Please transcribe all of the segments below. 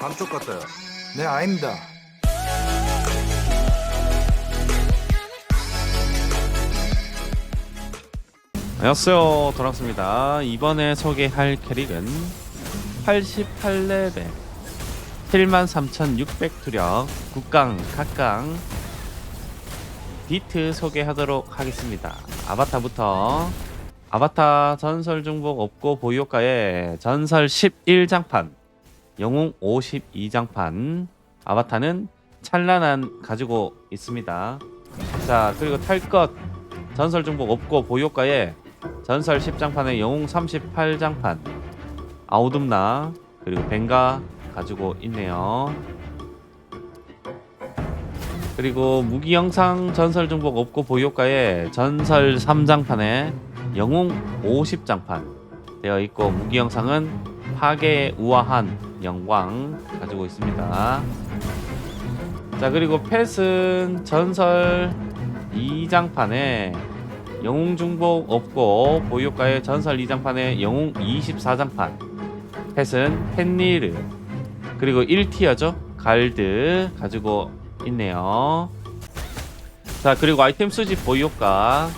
감쪽 같아요. 네, 아닙니다. 안녕하세요. 도랑스입니다. 이번에 소개할 캐릭은 88레벨 73,600 투력 국강 각강 디트 소개하도록 하겠습니다. 아바타부터. 아바타 전설 중복 없고 보유효과에 전설 11장판 영웅 52장판. 아바타는 찬란한 가지고 있습니다. 자 그리고 탈 것. 전설 중복 없고 보유효과에 전설 10장판에 영웅 38장판. 아우둠나 그리고 벤가 가지고 있네요. 그리고 무기 영상 전설 중복 없고 보유효과에 전설 3장판에 영웅 50장판 되어 있고 무기 영상은 파괴의 우아한 영광 가지고 있습니다. 자 그리고 펫은 전설 2장판에 영웅 중복 없고 보유가의 전설 2장판에 영웅 24장판. 펫은 펜리르 그리고 1티어죠? 갈드 가지고 있네요. 자 그리고 아이템 수집 보유가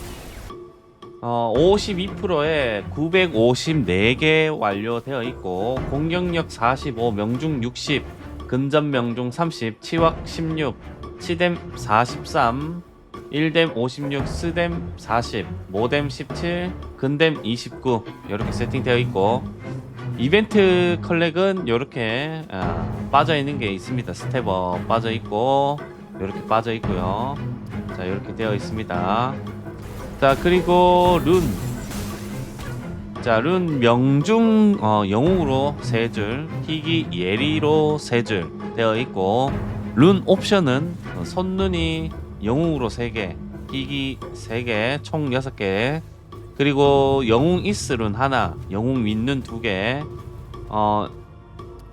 어, 52%에 954개 완료되어 있고 공격력 45 명중 60 근접 명중 30 치확 16 치뎀 43 1뎀 56, 스뎀 40, 모뎀 17, 근뎀 29 이렇게 세팅되어 있고 이벤트 컬렉은 이렇게 아, 빠져 있는 게 있습니다. 스텝업 빠져 있고 이렇게 빠져 있고요. 자 이렇게 되어 있습니다. 자 그리고 룬. 자, 룬 명중 어, 영웅으로 세 줄, 희귀 예리로 세 줄 되어 있고 룬 옵션은 어, 손눈이 영웅으로 3개, 희귀 3개, 총 6개. 그리고 영웅 이스룬 하나, 영웅 윗눈 2개. 어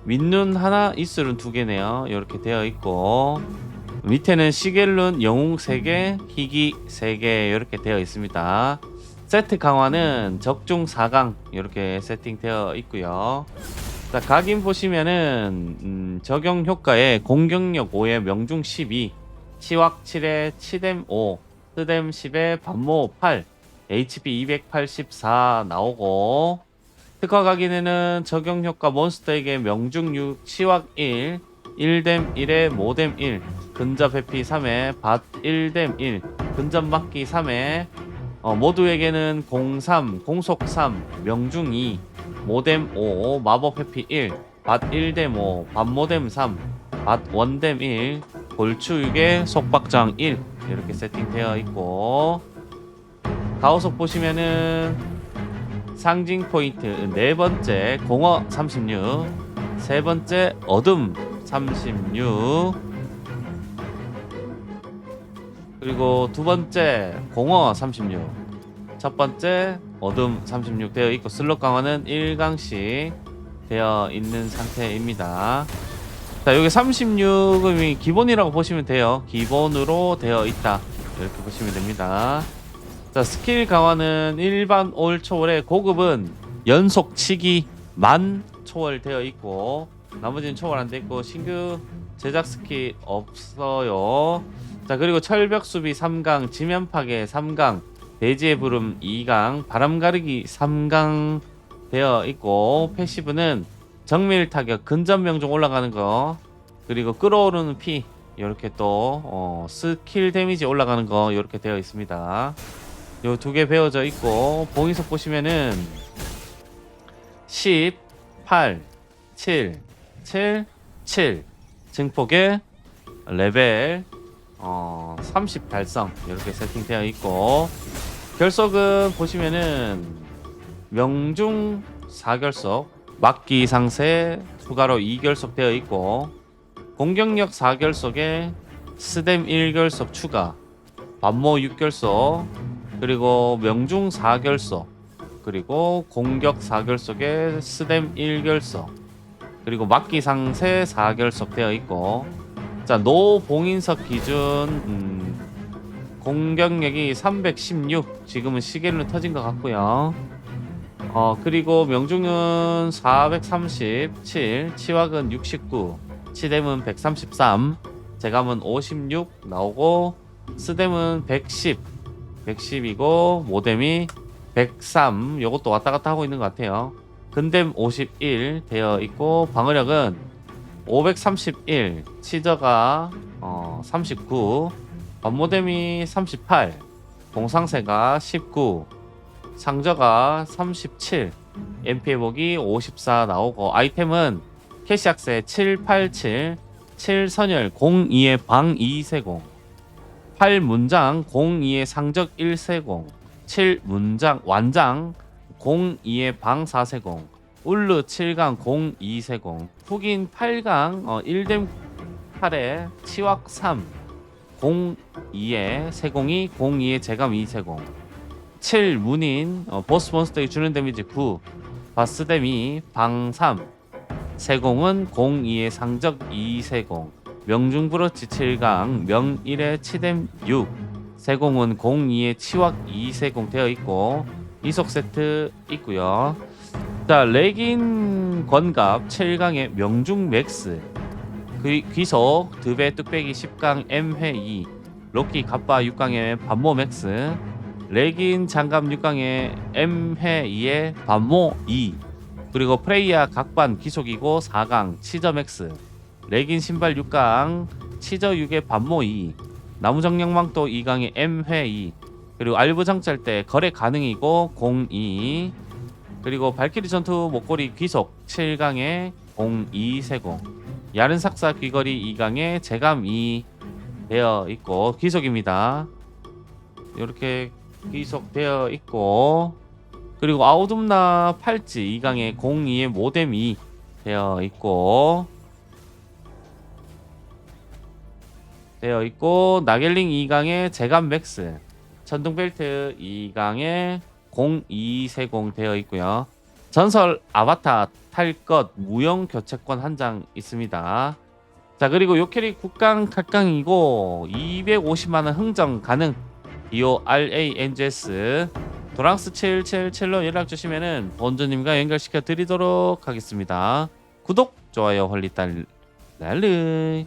윗눈 하나, 이스룬 2개네요. 이렇게 되어 있고 밑에는 시겔룬 영웅 3개, 희귀 3개 이렇게 되어 있습니다. 세트 강화는 적중 4강 이렇게 세팅되어 있고요. 자, 각인 보시면은 음, 적용 효과에 공격력 5에 명중 12, 치확 7에 치뎀 5, 스뎀 10에 반모 8, HP 284 나오고 특화 각인에는 적용 효과 몬스터에게 명중 6, 치확 1, 1뎀 1에 모뎀 1, 근접 회피 3에 밭 1뎀 1, 근접 막기 3에 어, 모두에게는 03, 공속 3, 명중 2, 모뎀 5, 마법 회피 1, 밭 1뎀 5, 반모뎀 3, 밭 원뎀 1, 골추 6에 속박장 1 이렇게 세팅되어 있고. 가오석 보시면은 상징 포인트 네 번째 공어 36, 세 번째 어둠 36, 그리고 두 번째 공어 36, 첫 번째 어둠 36 되어 있고 슬롯 강화는 1강씩 되어 있는 상태입니다. 자, 여기 36이 기본이라고 보시면 돼요. 기본으로 되어 있다. 이렇게 보시면 됩니다. 자, 스킬 강화는 일반 올 초월의 고급은 연속 치기 만 초월 되어 있고 나머지는 초월 안돼 있고 신규 제작 스킬 없어요. 자, 그리고 철벽 수비 3강, 지면 파괴 3강, 대지의 부름 2강, 바람 가르기 3강 되어 있고 패시브는 정밀 타격, 근접 명중 올라가는 거, 그리고 끌어오르는 피 이렇게 또 어, 스킬 데미지 올라가는 거 이렇게 되어 있습니다. 요 두 개 배워져 있고 봉인석 보시면은 10, 8, 7, 7, 7 증폭의 레벨 어, 30 달성. 이렇게 세팅되어 있고. 결석은 보시면은 명중 4결석 막기 상세 추가로 2결석 되어 있고 공격력 4결석에 스뎀 1결석 추가 반모 6결석 그리고 명중 4결석 그리고 공격 4결석에 스뎀 1결석 그리고 막기 상 세 4결석 되어 있고 자 노봉인석 기준 음, 공격력이 316 지금은 시계로 터진 것 같고요 어 그리고 명중은 437, 치wak은 69, 치댐은 133, 제감은 56 나오고 스댐은 110, 110이고 모뎀이 103. 요것도 왔다 갔다 하고 있는 것 같아요. 근댐 51 되어 있고 방어력은 531, 치저가 어, 39, 반모뎀이 38, 공상세가 19, 상저가 37, MP 회복이 54 나오고 아이템은 캐시악세 787, 7선열 02의 방 2세공, 8문장 02의 상적 1세공, 7문장 완장 02의 방 4세공, 울르 7강 02세공, 흑인 8강 어, 1댐 8에 치왁 3, 02의 세공이 02의 제감 2세공, 7 문인 어, 보스 몬스터에 주는 데미지 9, 바스 데미 방 3, 세공은 02의 상적 2세공, 명중 브로치 7강 명 1의 치뎀 6, 세공은 02의 치왁 2세공 되어 있고 이속 세트 있고요. 자 레긴 권갑 7강의 명중 맥스 귀, 귀속 드베 뚝배기 10강 M회 2 로키 갑바 6강의 반모 맥스 레긴 장갑 6강의 M회 2의 반모 2 그리고 프레이야 각반 기속이고 4강 치저 맥스 레긴 신발 6강 치저 6의 반모 2 나무정령망도 2강의 M회 2 그리고 알부 장짤 때 거래 가능이고 02 그리고 발키리 전투 목걸이 귀속 7강의 02세공. 야른 삭사 귀걸이 2강의 재감 2 되어 있고 귀속입니다. 이렇게 귀속 되어 있고. 그리고 아우둠나 팔찌 2강의 02의 모뎀 2 되어 있고. 되어 있고 나겔링 2강의 재감 맥스 천둥 벨트 2강의 02세공 되어 있고요. 전설 아바타 탈 것 무형 교체권 한 장 있습니다. 자 그리고 요캐리 국강 칼강이고 250만원 흥정 가능 디오 RANGS 도랑스 777로 연락 주시면은 본주님과 연결시켜 드리도록 하겠습니다. 구독 좋아요 홀리딸 날르